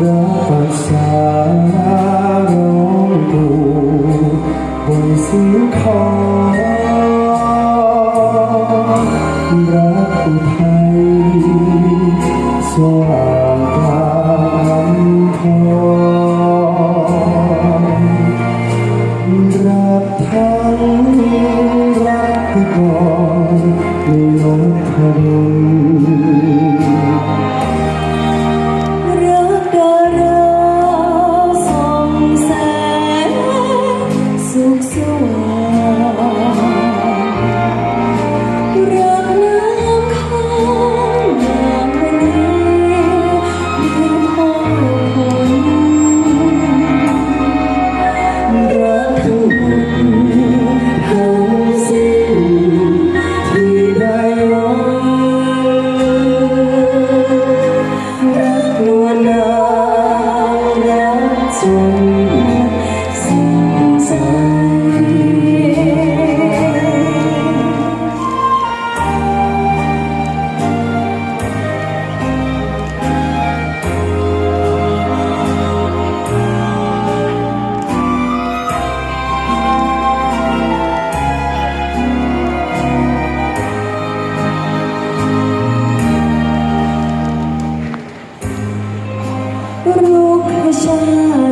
รักภาษาร้ดูบนเสียงคอรักอุทยสว่างกางทองรักทั้งรักก่อนในลมทะเล Rukh Shah.